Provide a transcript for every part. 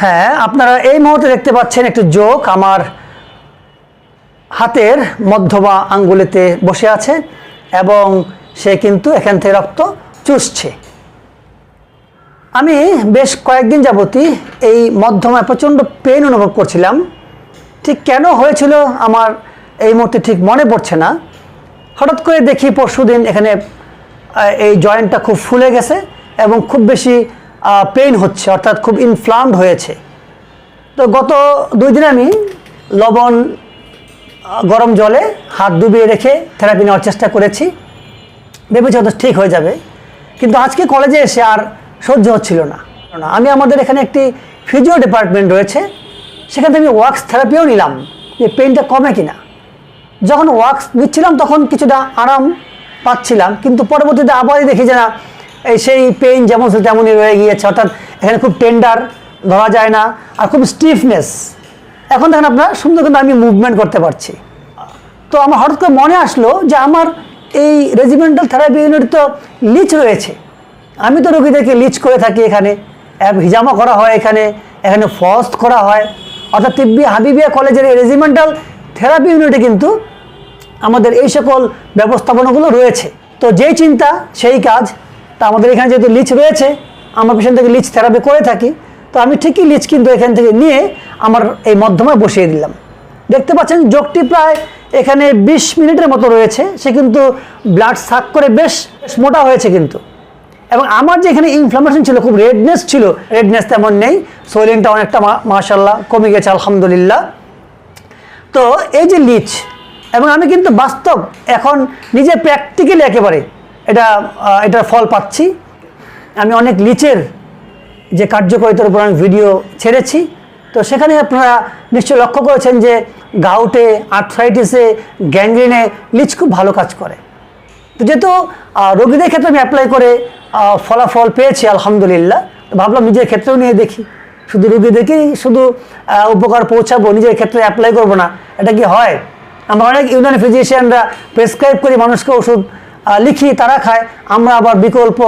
হ্যাঁ আপনারা এই মুহূর্তে দেখতে পাচ্ছেন একটি যোগ আমার হাতের মধ্যমা আঙ্গুলিতে বসে আছে এবং সে কিন্তু এখান থেকে রক্ত চুষছে। আমি বেশ কয়েকদিন যাবতই এই মধ্যমায় প্রচণ্ড পেন অনুভব করছিলাম। ঠিক কেন হয়েছিল আমার এই মুহূর্তে ঠিক মনে পড়ছে না। হঠাৎ করে দেখি পরশুদিন এখানে এই জয়েন্টটা খুব ফুলে গেছে এবং খুব বেশি পেইন হচ্ছে, অর্থাৎ খুব ইনফ্লামড হয়েছে। তো গত দুই দিন আমি লবণ গরম জলে হাত ডুবিয়ে রেখে থেরাপি নেওয়ার চেষ্টা করেছি। ভেবেছি হয়তো ঠিক হয়ে যাবে। কিন্তু আজকে কলেজে এসে আর সহ্য হচ্ছিল না। আমি আমাদের এখানে একটি ফিজিও ডিপার্টমেন্ট রয়েছে, সেখান আমি ওয়াক্স থেরাপিও নিলাম যে পেইনটা কমে কিনা। যখন ওয়াক্স নিচ্ছিলাম তখন কিছুটা আরাম পাচ্ছিলাম, কিন্তু পরবর্তীতে আবারই দেখি যে না এই সেই পেইন যেমন ছিল তেমনই রয়ে গিয়েছে। অর্থাৎ এখানে খুব টেন্ডার ধরা যায় না আর খুব স্টিফনেস এখন দেখেন আপনার, সুন্দর কিন্তু আমি মুভমেন্ট করতে পারছি। তো আমার হঠাৎ করে মনে আসলো যে আমার এই রেজিমেন্টাল থেরাপি ইউনিট তো লিচ রয়েছে। আমি তো রোগীদেরকে লিচ করে থাকি এখানে। হিজামা করা হয় এখানে এখানে ফস্ট করা হয়। অর্থাৎ তিব্বি হাবিবিয়া কলেজের এই রেজিমেন্টাল থেরাপি ইউনিটে কিন্তু আমাদের এই সকল ব্যবস্থাপনাগুলো রয়েছে। তো যেই চিন্তা, সেই কাজ তা আমাদের এখানে যেহেতু লিচ রয়েছে, আমরা পেছন থেকে লিচ থেরাপি করে থাকি, তো আমি ঠিকই লিচ কিন্তু এখান থেকে নিয়ে আমার এই মধ্যমায় বসিয়ে দিলাম। দেখতে পাচ্ছেন যোগটি প্রায় এখানে বিশ মিনিটের মতো রয়েছে, সে কিন্তু ব্লাড সাক করে বেশ মোটা হয়েছে কিন্তু। এবং আমার যে এখানে ইনফ্লামেশন ছিল, খুব রেডনেস ছিল রেডনেস তেমন নেই সোয়েলিংটা অনেকটা মাশাল্লাহ কমে গেছে, আলহামদুলিল্লাহ। তো এই যে লিচ, এবং আমি কিন্তু বাস্তব, এখন নিজে প্র্যাকটিক্যালি একেবারে এটা এটার ফল পাচ্ছি। আমি অনেক লিচের যে কার্যকারিতার উপর আমি ভিডিও ছেড়েছি। তো সেখানে আপনারা নিশ্চয়ই লক্ষ্য করেছেন যে গাউটে, আর্থ্রাইটিসে, গ্যাংগ্রিনে লিচ খুব ভালো কাজ করে। তো যেহেতু রোগীদের ক্ষেত্রে আমি অ্যাপ্লাই করে ফলাফল পেয়েছি, আলহামদুলিল্লাহ। তো ভাবলাম নিজের ক্ষেত্রেও নিয়ে দেখি। শুধু রোগীদেরকেই শুধু উপকার পৌঁছাবো, নিজের ক্ষেত্রে অ্যাপ্লাই করব না। এটা কি হয়? আমরা অনেক ইউনানি ফিজিশিয়ানরা প্রেসক্রাইব করি মানুষকে ওষুধ লিখি, তারা খায়। আমরা আবার বিকল্প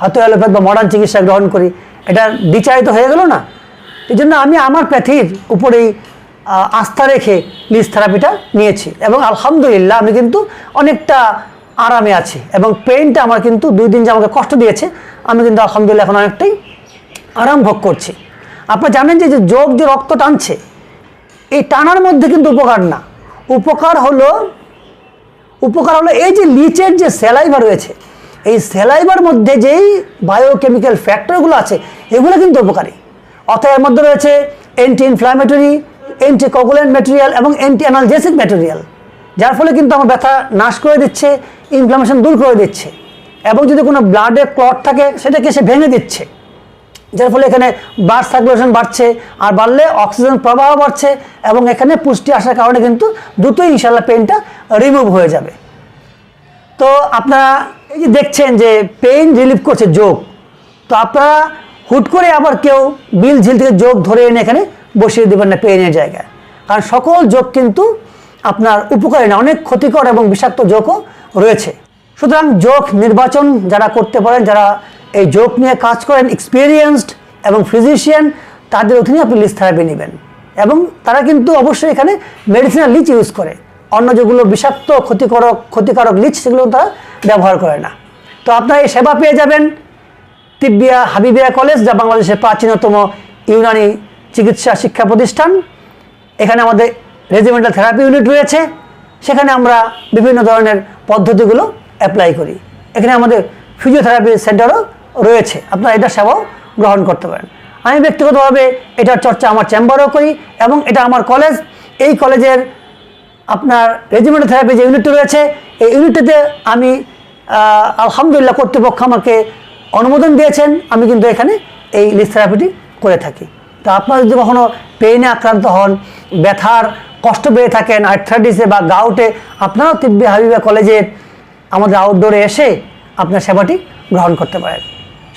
হাতে অ্যালোপ্যাথ বা মডার্ন চিকিৎসা গ্রহণ করি। এটা বিচারিত হয়ে গেল না? এই জন্য আমি আমার প্যাথির উপরেই আস্থা রেখে লিজ থেরাপিটা নিয়েছি। এবং আলহামদুলিল্লাহ, আমি কিন্তু অনেকটা আরামে আছি। এবং পেইনটা আমার কিন্তু দুই দিন যে আমাকে কষ্ট দিয়েছে, আমি কিন্তু আলহামদুলিল্লাহ এখন অনেকটাই আরাম ভোগ করছি। আপনারা জানেন যে যে যোগ যে রক্ত টানছে, এই টানার মধ্যে কিন্তু উপকার না। উপকার হলো উপকার হলো এই যে লিচের যে স্যালাইভা রয়েছে, এই স্যালাইভার মধ্যে যেই বায়োকেমিক্যাল ফ্যাক্টরগুলো আছে, এগুলো কিন্তু উপকারী। অর্থাৎ এর মধ্যে রয়েছে anti inflammatory anti coagulant material এবং অ্যান্টি অ্যানালজেসিক ম্যাটেরিয়াল যার ফলে কিন্তু আমার ব্যথা নাশ করে দিচ্ছে ইনফ্লামেশন দূর করে দিচ্ছে এবং যদি কোনো ব্লাডে ক্লট থাকে, সেটাকে সে ভেঙে দিচ্ছে। যার ফলে এখানে ব্লাড সার্কুলেশন বাড়ছে, আর বাড়লে অক্সিজেন প্রবাহ বাড়ছে, এবং এখানে পুষ্টি আসার কারণে কিন্তু দ্রুতই ইনশাল্লাহ পেনটা রিমুভ হয়ে যাবে। তো আপনারা এই যে দেখছেন যে পেইন রিলিভ করছে যোগ, তো আপনারা হুট করে আবার কেউ বিল ঝিল থেকে যোগ ধরে এনে এখানে বসিয়ে দেবেন না পেইনের জায়গায়। কারণ সকল যোগ কিন্তু আপনার উপকারী না, অনেক ক্ষতিকর এবং বিষাক্ত যোগও রয়েছে। সুতরাং যোগ নির্বাচন যারা করতে পারেন, যারা এই যোগ নিয়ে কাজ করেন এক্সপিরিয়েন্সড এবং ফিজিশিয়ান তাদের অধীনে আপনি লিস্ট থেরাপি নেবেন। এবং তারা কিন্তু অবশ্যই এখানে মেডিসিনাল লিচ ইউজ করে। অন্য যেগুলো বিষাক্ত, ক্ষতিকারক ক্ষতিকারক লিচ সেগুলো তারা ব্যবহার করে না। তো আপনারা এই সেবা পেয়ে যাবেন তিব্বিয়া হাবিবিয়া কলেজ যা বাংলাদেশের প্রাচীনতম ইউনানি চিকিৎসা শিক্ষা প্রতিষ্ঠান। এখানে আমাদের রেজিমেন্টাল থেরাপি ইউনিট রয়েছে। সেখানে আমরা বিভিন্ন ধরনের পদ্ধতিগুলো অ্যাপ্লাই করি। এখানে আমাদের ফিজিওথেরাপি সেন্টারও রয়েছে। আপনারা এটা সেবাও গ্রহণ করতে পারেন। আমি ব্যক্তিগতভাবে এটার চর্চা আমার চেম্বারেও করি এবং এটা আমার কলেজ। এই কলেজের আপনার রেজিমেন্টাল থেরাপি যে ইউনিটটি রয়েছে, এই ইউনিটটিতে আমি আলহামদুলিল্লাহ কর্তৃপক্ষ আমাকে অনুমোদন দিয়েছেন। আমি কিন্তু এখানে এই লিস থেরাপিটি করে থাকি। তো আপনারা যদি কখনো পেইনে আক্রান্ত হন, ব্যথার কষ্ট পেয়ে থাকেন আর্থ্রাইটিসে বা গাউটে আপনারাও তিব্বি হাবিবা কলেজের আমাদের আউটডোরে এসে আপনার সেবাটি গ্রহণ করতে পারেন।